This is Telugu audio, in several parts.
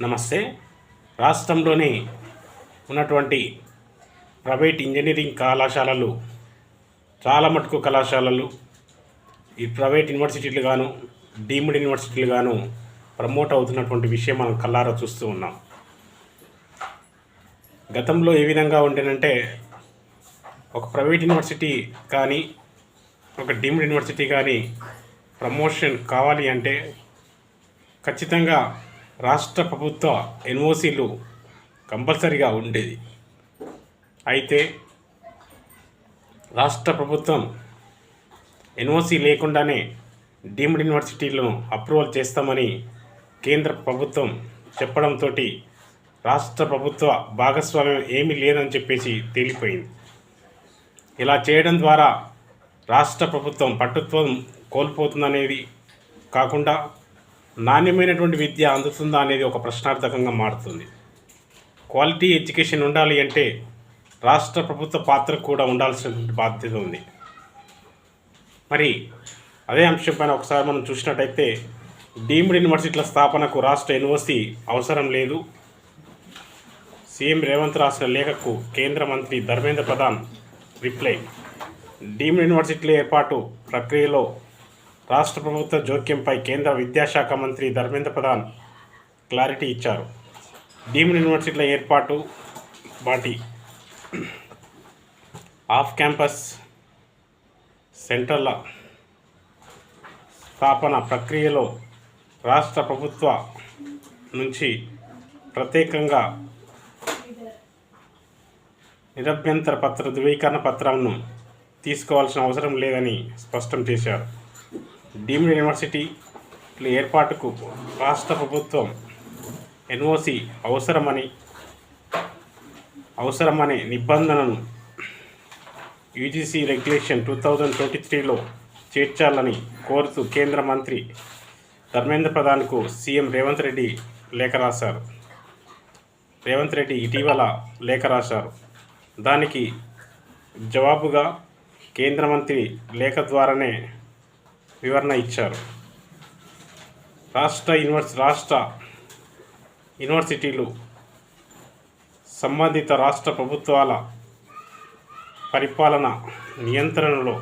నమస్తే. రాష్ట్రంలోని ఉన్నటువంటి ప్రైవేట్ ఇంజనీరింగ్ కళాశాలలు చాలా మటుకు కళాశాలలు ఈ ప్రైవేట్ యూనివర్సిటీలు గాను డీమ్డ్ యూనివర్సిటీలు గాను ప్రమోట్ అవుతున్నటువంటి విషయం మనం కల్లారా చూస్తూ ఉన్నాం. గతంలో ఏ విధంగా ఉండేనంటే ఒక ప్రైవేట్ యూనివర్సిటీ కానీ ఒక డీమ్డ్ యూనివర్సిటీ కానీ ప్రమోషన్ కావాలి అంటే ఖచ్చితంగా రాష్ట్ర ప్రభుత్వ ఎన్ఓసీలు కంపల్సరీగా ఉండేది. అయితే రాష్ట్ర ప్రభుత్వం ఎన్ఓసి లేకుండానే డీమ్డ్ యూనివర్సిటీలను అప్రూవల్ చేస్తామని కేంద్ర ప్రభుత్వం చెప్పడంతో రాష్ట్ర ప్రభుత్వ భాగస్వామ్యం ఏమీ లేదని చెప్పేసి తేలిపోయింది. ఇలా చేయడం ద్వారా రాష్ట్ర ప్రభుత్వం పట్టుత్వం కోల్పోతుందనేది కాకుండా నాణ్యమైనటువంటి విద్య అందుతుందా అనేది ఒక ప్రశ్నార్థకంగా మారుతుంది. క్వాలిటీ ఎడ్యుకేషన్ ఉండాలి అంటే రాష్ట్ర ప్రభుత్వ పాత్ర కూడా ఉండాల్సినటువంటి బాధ్యత ఉంది. మరి అదే అంశం పైన ఒకసారి మనం చూసినట్టయితే డీమ్డ్ యూనివర్సిటీల స్థాపనకు రాష్ట్ర యూనివర్సిటీ అవసరం లేదు. సీఎం రేవంత్ రాసిన లేఖకు కేంద్ర మంత్రి ధర్మేంద్ర ప్రధాన్ రిప్లై. డీమ్డ్ యూనివర్సిటీల ఏర్పాటు ప్రక్రియలో రాష్ట్ర ప్రభుత్వ జోక్యంపై కేంద్ర విద్యాశాఖ మంత్రి ధర్మేంద్ర ప్రధాన్ క్లారిటీ ఇచ్చారు. డీమ్డ్ యూనివర్సిటీల ఏర్పాటు వాటి ఆఫ్ క్యాంపస్ సెంటర్ల స్థాపన ప్రక్రియలో రాష్ట్ర ప్రభుత్వ నుంచి ప్రత్యేకంగా నిరభ్యంతర పత్ర ధృవీకరణ పత్రంను తీసుకోవాల్సిన అవసరం లేదని స్పష్టం చేశారు. డీమ్డ్ యూనివర్సిటీ ఏర్పాటుకు రాష్ట్ర ప్రభుత్వం ఎన్ఓసి అవసరమని అవసరమనే నిబంధనను UGC regulation two thousand twenty త్రీలో చేర్చాలని కోరుతూ కేంద్ర మంత్రి ధర్మేంద్ర ప్రధాన్కు సీఎం రేవంత్ రెడ్డి లేఖ రాశారు. రేవంత్ రెడ్డి ఇటీవల లేఖ రాశారు. దానికి జవాబుగా కేంద్ర మంత్రి లేఖ ద్వారానే వివరణ ఇచ్చారు. రాష్ట్ర యూనివర్సి రాష్ట్ర యూనివర్సిటీలు సంబంధిత రాష్ట్ర ప్రభుత్వాల పరిపాలన నియంత్రణలో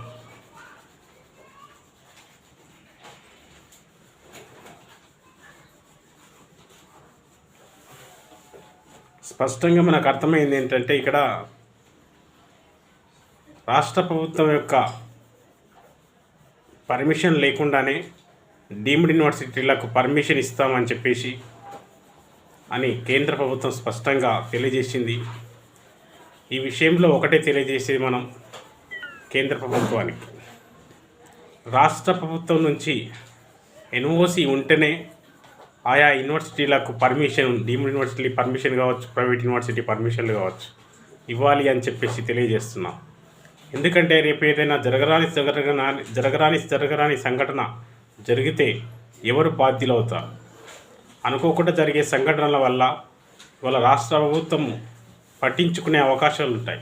స్పష్టంగా మనకు అర్థమైంది ఏంటంటే ఇక్కడ రాష్ట్ర ప్రభుత్వం యొక్క పర్మిషన్ లేకుండానే డీమ్డ్ యూనివర్సిటీలకు పర్మిషన్ ఇస్తామని చెప్పేసి అని కేంద్ర ప్రభుత్వం స్పష్టంగా తెలియజేసింది. ఈ విషయంలో ఒకటే తెలియజేసేది మనం కేంద్ర ప్రభుత్వానికి. రాష్ట్ర ప్రభుత్వం నుంచి ఎన్ఓసి ఉంటేనే ఆయా యూనివర్సిటీలకు పర్మిషన్ డీమ్డ్ యూనివర్సిటీ పర్మిషన్ కావచ్చు ప్రైవేట్ యూనివర్సిటీ పర్మిషన్లు కావచ్చు ఇవ్వాలి అని చెప్పేసి తెలియజేస్తున్నాం. ఎందుకంటే రేపు ఏదైనా జరగరాని జరగరాని జరగరాని జరగరాని సంఘటన జరిగితే ఎవరు బాధ్యులు అవుతారు? అనుకోకుండా జరిగే సంఘటనల వల్ల ఇవాళ రాష్ట్ర ప్రభుత్వం పట్టించుకునే అవకాశాలు ఉంటాయి.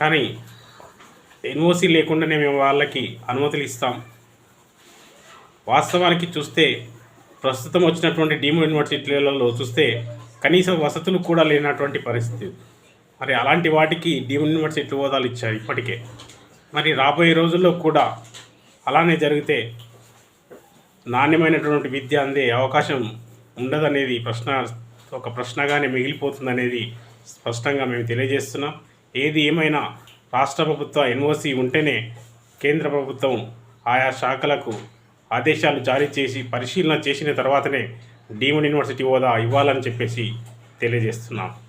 కానీ ఎన్ఓసి లేకుండానే మేము వాళ్ళకి అనుమతులు ఇస్తాం. వాస్తవానికి చూస్తే ప్రస్తుతం వచ్చినటువంటి డీమ్ యూనివర్సిటీలలో చూస్తే కనీస వసతులు కూడా లేనటువంటి పరిస్థితి. మరి అలాంటి వాటికి డీమ్ యూనివర్సిటీ హోదాలు ఇచ్చారు ఇప్పటికే? మరి రాబోయే రోజుల్లో కూడా అలానే జరిగితే నాణ్యమైనటువంటి విద్య అందే అవకాశం ఉండదనేది ప్రశ్న ఒక ప్రశ్నగానే మిగిలిపోతుందనేది స్పష్టంగా మేము తెలియజేస్తున్నాం. ఏది ఏమైనా రాష్ట్ర ప్రభుత్వ ఎన్ఓసి ఉంటేనే కేంద్ర ప్రభుత్వం ఆయా శాఖలకు ఆదేశాలు జారీ చేసి పరిశీలన చేసిన తర్వాతనే డీమ్డ్ యూనివర్సిటీ హోదా ఇవ్వాలని చెప్పేసి తెలియజేస్తున్నాం.